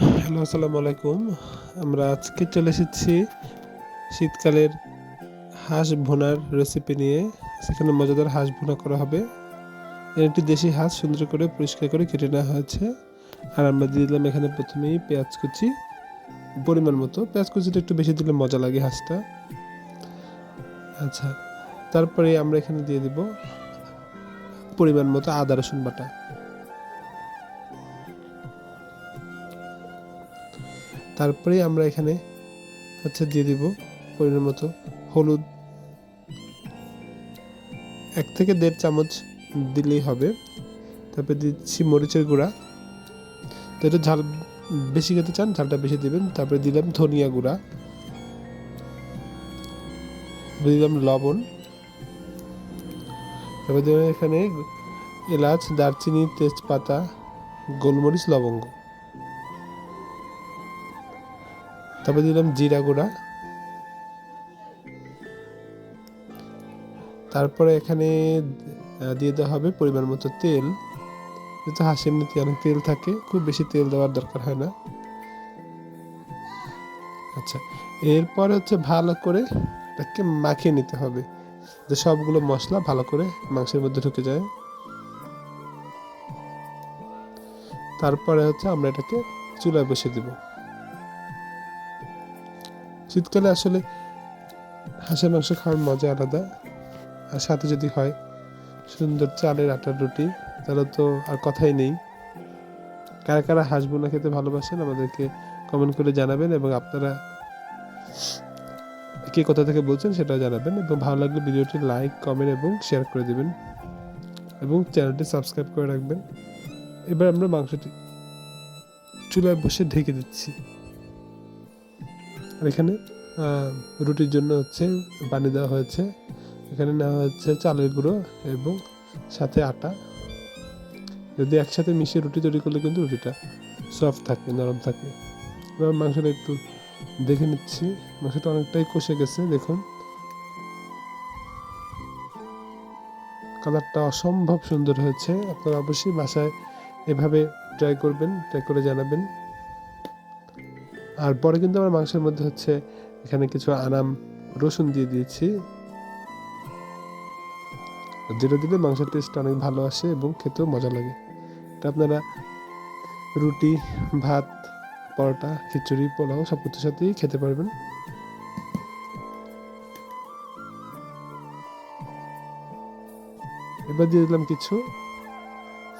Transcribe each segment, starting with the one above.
Hello, আসসালামু আলাইকুম। আমরা আজকে চলে এসেছি শীতকালের হাঁস ভুনার রেসিপি নিয়ে। সেখানে মজাদার হাঁস ভুনা করা হবে। একটি দেশি হাঁস সুন্দর করে পরিষ্কার করে কেটে নেওয়া হয়েছে। আর আমরা দিয়ে দিলাম এখানে প্রথমেই পেঁয়াজ কুচি। পরিমাণ মতো। পেঁয়াজ কুচিটা একটু বেশি দিলে মজা লাগে হাঁসটা। আচ্ছা তারপরে আমরা এখানে দিয়ে দিব পরিমাণ মতো আদা রসুন বাটা। তারপরে আমরা এখানে হচ্ছে দিয়ে দিব পরিমাণ মতো হলুদ। এক থেকে দেড় চামচ দিলেই হবে। তারপরে দিচ্ছি মরিচের গুঁড়া। তো এটা ঝাল বেশি খেতে চান, ঝালটা বেশি দিবেন। তারপরে দিলাম ধনিয়া গুঁড়া। দিলাম লবণ। তারপরে দিলাম এখানে এলাচ, দারচিনি, তেজপাতা, গোলমরিচ, লবঙ্গ। তারপরে দিলাম জিরা গুঁড়া। তারপরে এখানে দিয়ে দেওয়া হবে পরিমাণ মতো তেল। যেহেতু হাঁসের এমনিতে অনেক তেল থাকে, খুব বেশি তেল দেওয়ার দরকার হয় না। আচ্ছা এরপরে হচ্ছে ভালো করে এটাকে মাখিয়ে নিতে হবে, যে সবগুলো মশলা ভালো করে মাংসের মধ্যে ঢুকে যায়। তারপরে হচ্ছে আমরা এটাকে চুলায় বসিয়ে দেবো। শীতকালে আসলে হাঁসের মাংস খাওয়ার মজা আলাদা। আর সাথে যদি হয় সুন্দর চালের আটার রুটি, তাহলে তো আর কথাই নেই। কারা কারা হাঁস বোনা খেতে ভালোবাসেন আমাদেরকে কমেন্ট করে জানাবেন এবং আপনারা কে কোথা থেকে বলছেন সেটাও জানাবেন এবং ভালো লাগলে ভিডিওটি লাইক কমেন্ট এবং শেয়ার করে দেবেন এবং চ্যানেলটি সাবস্ক্রাইব করে রাখবেন। এবার আমরা মাংসটি চুলায় বসে ঢেকে দিচ্ছি। আর এখানে রুটির জন্য হচ্ছে পানি দেওয়া হয়েছে। এখানে নেওয়া হচ্ছে চালের গুঁড়ো এবং সাথে আটা। যদি একসাথে মিশিয়ে রুটি তৈরি করলে কিন্তু রুটিটা সফট থাকে, নরম থাকে। এবার মাংসটা একটু দেখে নিচ্ছি। মাংসটা অনেকটাই কষে গেছে, দেখুন। কালারটা অসম্ভব সুন্দর হয়েছে। আপনারা অবশ্যই বাসায় এভাবে ট্রাই করবেন ট্রাই করে জানাবেন। আর পরে কিন্তু আমার মাংসের মধ্যে হচ্ছে এখানে কিছু আনাম রসুন দিয়ে দিয়েছি। যেটা দিলে মাংসের টেস্ট অনেক ভালো আসে এবং খেতেও মজা লাগে। এটা আপনারা রুটি, ভাত, পরোটা, খিচুড়ি, পোলাও সব কিছুর সাথেই খেতে পারবেন। এবার দিয়ে দিলাম কিছু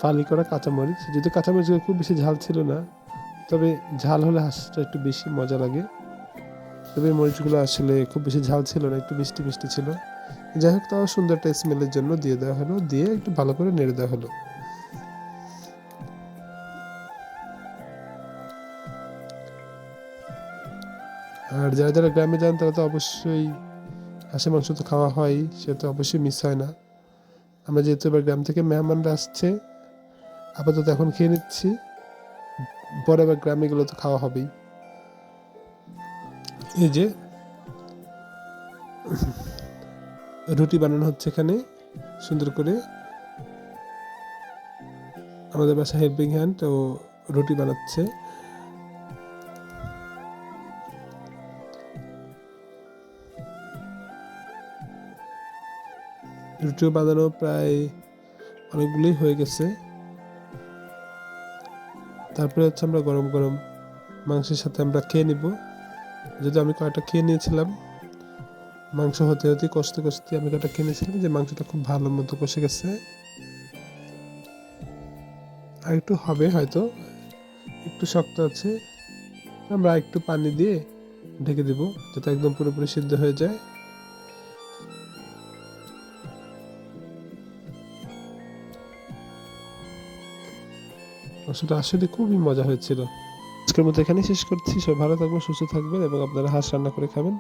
ফালি করা কাঁচামরিচ। যেহেতু কাঁচামরিচগুলো খুব বেশি ঝাল ছিল না তবে ঝাল হলে হাঁসটা একটু বেশি মজা লাগে। তবে মরিচগুলো আসলে খুব বেশি ঝাল ছিল না, একটু মিষ্টি মিষ্টি ছিল। যাই হোক, তাও সুন্দর একটা স্মেলের জন্য দিয়ে দেওয়া হলো, দিয়ে একটু ভালো করে নেড়ে দেওয়া হলো। আর যারা যারা গ্রামে যান, তারা তো অবশ্যই হাঁসের মাংস তো খাওয়া হয় সে তো অবশ্যই মিস হয় না। আমরা যেহেতু এবার গ্রাম থেকে মেহমানরা আসছে, আপাতত এখন খেয়ে নিচ্ছি। পরে আবার গ্রামে গেলে তো খাওয়া হবেই। এই যে, রুটি বানানো হচ্ছে এখানে, সুন্দর করে। আমাদের বাসা হেল্পিং হ্যান্ড ও রুটি বানাচ্ছে। রুটিও বানানো প্রায় অনেকগুলোই হয়ে গেছে। তারপরে হচ্ছে আমরা গরম গরম মাংসের সাথে আমরা খেয়ে নিব। যদি আমি কয়েকটা খেয়ে নিয়েছিলাম, মাংস হতে হতে কষতে কষতে আমি কয়েকটা খেয়ে নিয়েছিলাম, যে মাংসটা খুব ভালো মতো কষে গেছে। আর একটু হবে হয়তো, একটু শক্ত আছে, আমরা একটু পানি দিয়ে ঢেকে দিব, যাতে একদম পুরোপুরি সিদ্ধ হয়ে যায়। মাংসটা আসলে খুবই মজা হয়েছিল। আজকের মতো এখানেই শেষ করছি। সবাই ভালো থাকবেন, সুস্থ থাকবেন এবং আপনারা হাঁস রান্না করে খাবেন।